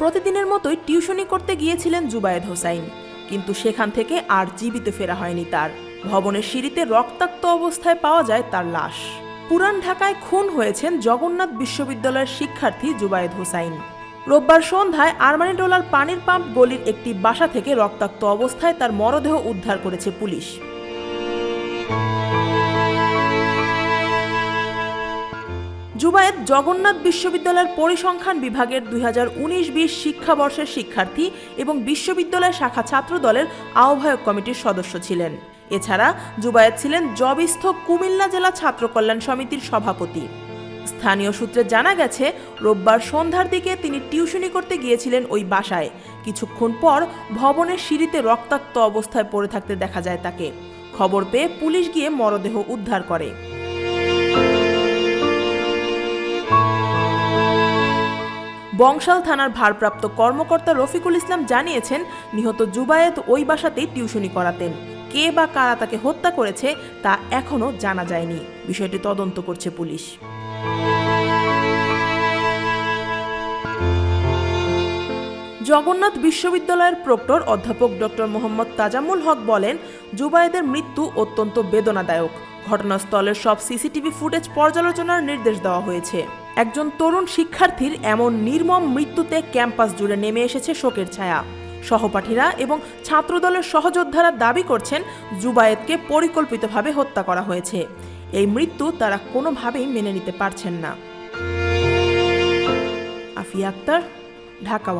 প্রতিদিনের মতোই টিউশনি করতে গিয়েছিলেন জুবায়েদ হোসাইন, কিন্তু সেখান থেকে আর জীবিত ফেরা হয়নি তার। ভবনের সিঁড়িতে রক্তাক্ত অবস্থায় পাওয়া যায় তার লাশ। পুরান ঢাকায় খুন হয়েছেন জগন্নাথ বিশ্ববিদ্যালয়ের শিক্ষার্থী জুবায়েদ হোসাইন। রোববার সন্ধ্যায় আরমানিটোলার পানির পাম্প গলির একটি বাসা থেকে রক্তাক্ত অবস্থায় তার মরদেহ উদ্ধার করেছে পুলিশ। জুবায়েদ জগন্নাথ বিশ্ববিদ্যালয়ের পরিসংখ্যান বিভাগের দুই হাজার উনিশ বিশ শিক্ষাবর্ষের শিক্ষার্থী এবং বিশ্ববিদ্যালয় শাখা ছাত্র দলের আহ্বায়ক কমিটির সদস্য ছিলেন। এছাড়া জুবায়েদ ছিলেন জবিস্থ কুমিল্লা জেলা ছাত্র কল্যাণ সমিতির সভাপতি। স্থানীয় সূত্রে জানা গেছে, রোববার সন্ধ্যার দিকে তিনি টিউশনি করতে গিয়েছিলেন ওই বাসায়। কিছুক্ষণ পর ভবনের সিঁড়িতে রক্তাক্ত অবস্থায় পড়ে থাকতে দেখা যায় তাকে। খবর পেয়ে পুলিশ গিয়ে মরদেহ উদ্ধার করে। বংশাল থানার ভারপ্রাপ্ত কর্মকর্তা রফিকুল ইসলাম জানিয়েছেন, নিহত জুবায়েত ওই বাসাতেই টিউশনি করাতেন। কে বা কারা তাকে হত্যা করেছে তা এখনও জানা যায়নি। বিষয়টি তদন্ত করছে পুলিশ। জগন্নাথ বিশ্ববিদ্যালয়ের প্রক্টর অধ্যাপক ডক্টর মোহাম্মদ তাজামুল হক বলেন জুবায়েদের মৃত্যু অত্যন্ত বেদনাদায়ক। ঘটনাস্থলের সব সিসিটিভি ফুটেজ পর্যালোচনার নির্দেশ দেওয়া হয়েছে। একজন তরুণ শিক্ষার্থীর এমন নির্মম মৃত্যুতে ক্যাম্পাস জুড়ে নেমে এসেছে শোকের ছায়া। সহপাঠীরা এবং ছাত্রদলের সহযোদ্ধারা দাবি করছেন, জুবায়েতকে পরিকল্পিতভাবে হত্যা করা হয়েছে। এই মৃত্যু তারা কোনোভাবেই মেনে নিতে পারছেন না। Afia Akter, Dhaka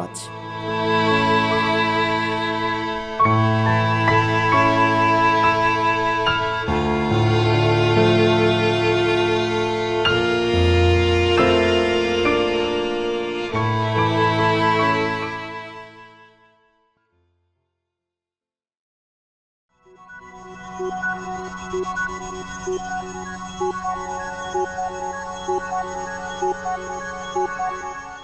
Thank you.